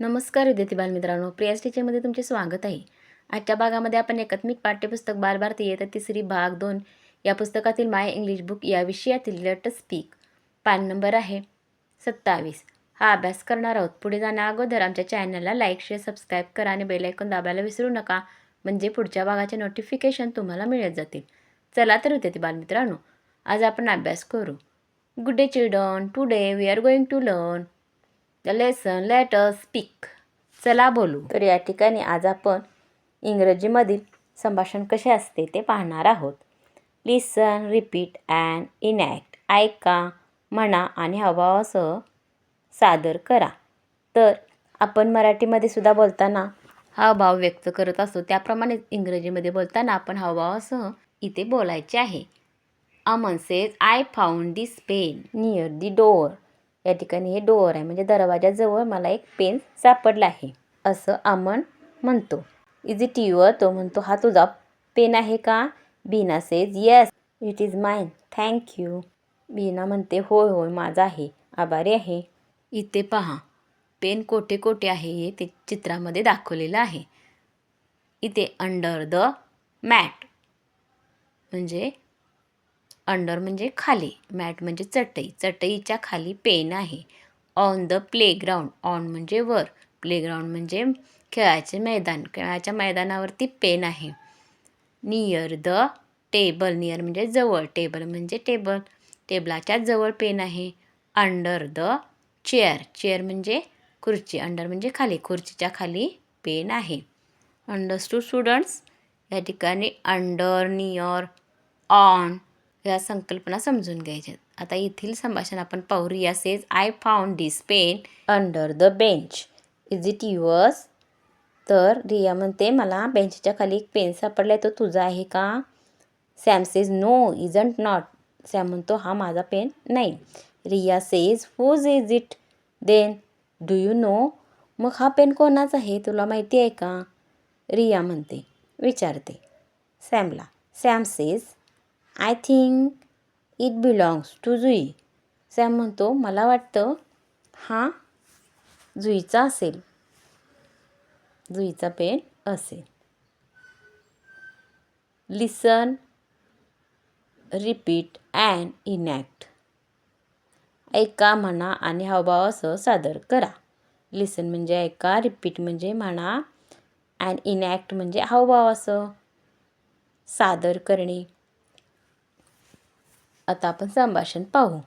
नमस्कार विद्यार्थी बालमित्रांनो प्रियास टीचरमध्ये तुमचे स्वागत आहे. आजच्या भागामध्ये आपण एकात्मिक पाठ्यपुस्तक बालभारती येतं तिसरी भाग दोन. या पुस्तकातील माय इंग्लिश बुक या विषयातील लेट स्पीक. पान नंबर आहे सत्तावीस. हा अभ्यास करणार आहोत. पुढे जाण्या अगोदर आमच्या चॅनलला लाईक शेअर सबस्क्राईब करा आणि बेलायकॉन दाबायला विसरू नका. म्हणजे पुढच्या भागाचे नोटिफिकेशन तुम्हाला मिळत जातील. चला तर विद्यार्थी बालमित्रांनो आज आपण अभ्यास करू. Good day children today we are going to learn the lesson let speak चला बोलू. तर या ठिकाणी आज आपण इंग्रजीमधील संभाषण कसे असते ते पाहणार आहोत. लिसन रिपीट अँड इनॅक्ट ऐका म्हणा आणि हावभावासह सादर करा. तर आपण मराठीमध्ये सुद्धा बोलताना हावभाव व्यक्त करत असतो. त्याप्रमाणेच इंग्रजीमध्ये बोलताना आपण हावभावासह इथे बोलायचे आहे. Aman says I found this pen near the door या ठिकाणी हे डोअर आहे. म्हणजे दरवाजाजवळ मला एक पेन सापडला आहे. असं अमन म्हणतो. इज इट युअर तो म्हणतो हा तुझा पेन आहे का? Bina says yes it is mine thank you Bina म्हणते होय होय माझा आहे. आभारी आहे. इथे पहा. पेन कोठे कोठे आहे हे ते चित्रामध्ये दाखवलेलं आहे. इथे अंडर द मॅट म्हणजे अंडर म्हणजे खाली मॅट म्हणजे चटई चटईच्या खाली पेन आहे. ऑन द प्लेग्राऊंड ऑन म्हणजे वर प्लेग्राऊंड म्हणजे खेळाचे मैदान खेळाच्या मैदानावरती पेन आहे. नियर द टेबल नियर म्हणजे जवळ टेबल म्हणजे टेबल टेबलाच्या जवळ पेन आहे. अंडर द चेअर चेअर म्हणजे खुर्ची अंडर म्हणजे खाली खुर्चीच्या खाली पेन आहे. अंडरस्टूड स्टुडंट्स या ठिकाणी अंडर नियर ऑन या संकल्पना समजून घ्यायच्यात. आता येथील संभाषण आपण पाहू Riya says I found this pen under the bench is it yours तर रिया म्हणते मला बेंचच्या खाली एक पेन सापडला आहे तो तुझा आहे का? Sam says no isn't not Sam म्हणतो हा माझा पेन नाही. Riya says whose is it then do you know मग हा पेन कोणाचा आहे? तुला माहिती आहे का? रिया म्हणते विचारते. सॅमला Sam says I think it belongs to Jui. Sam म्हणतो मला वाटतं हा जुईचा असेल. जुईचा पेन असेल. लिसन रिपीट अँड इनॅक्ट ऐका म्हणा आणि हावभाव असं सादर करा. लिसन म्हणजे ऐका रिपीट म्हणजे म्हणा अँड इनॅक्ट म्हणजे हावभाव असं सादर करणे. आता आपण संभाषण पाहू.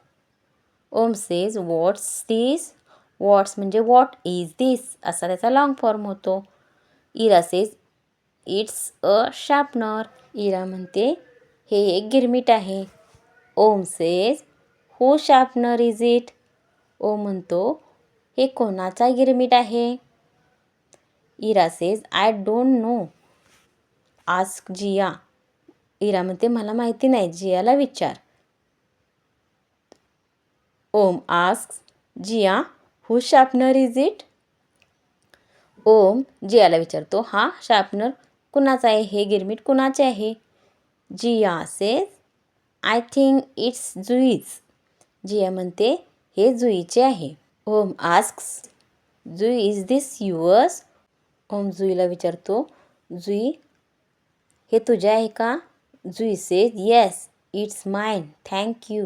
Om says what's this what's म्हणजे वॉट इज दिस असा त्याचा लॉंग फॉर्म होतो. Ira says it's a sharpener Ira म्हणते हे एक गिरमीट आहे. Om says who sharpener is it ओ म्हणतो हे कोणाचा गिरमीट आहे? Ira says I don't know ask Jiya. Ira म्हणते मला माहिती नाही. जियाला विचार. Om ask Jiya who sharpener is it Om जियाला विचारतो हा शार्पनर कुणाचा आहे? हे गिरमीट कुणाचे आहे? Jiya says I think it's Jui's Jiya म्हणते हे जुईचे आहे. Om asks Jui is this yours Om जुईला विचारतो जुई हे तुझे आहे का? Jui says yes it's mine thank you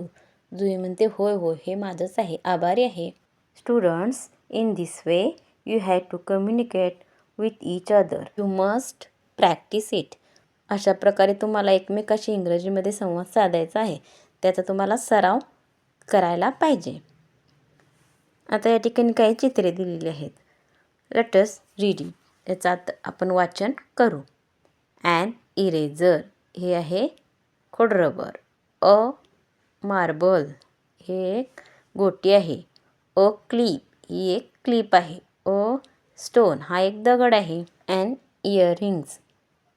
Jui म्हणते होय होय हे माझंच आहे आभारी आहे. Students in this way you have to communicate with each other you must practise it अशा प्रकारे तुम्हाला एकमेकाशी इंग्रजीमध्ये संवाद साधायचा आहे. त्याचा तुम्हाला सराव करायला पाहिजे. आता या ठिकाणी काही चित्रे दिलेली आहेत. लेटस रीडिंग याचं आता आपण वाचन करू. अँड इरेझर हे आहे खोडरबर. अ मार्बल हे एक गोटी आहे. अ क्लिप ही एक क्लिप आहे. अ स्टोन हा एक दगड आहे. अँड इयरिंग्स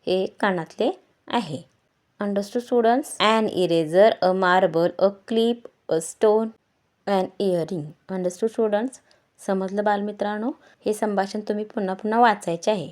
हे कानातले आहे. Understood students? And eraser a marble a clip a stone and earring. Understood students? समजलं बालमित्रांनो? हे संभाषण तुम्ही पुन्हा पुन्हा वाचायचे आहे.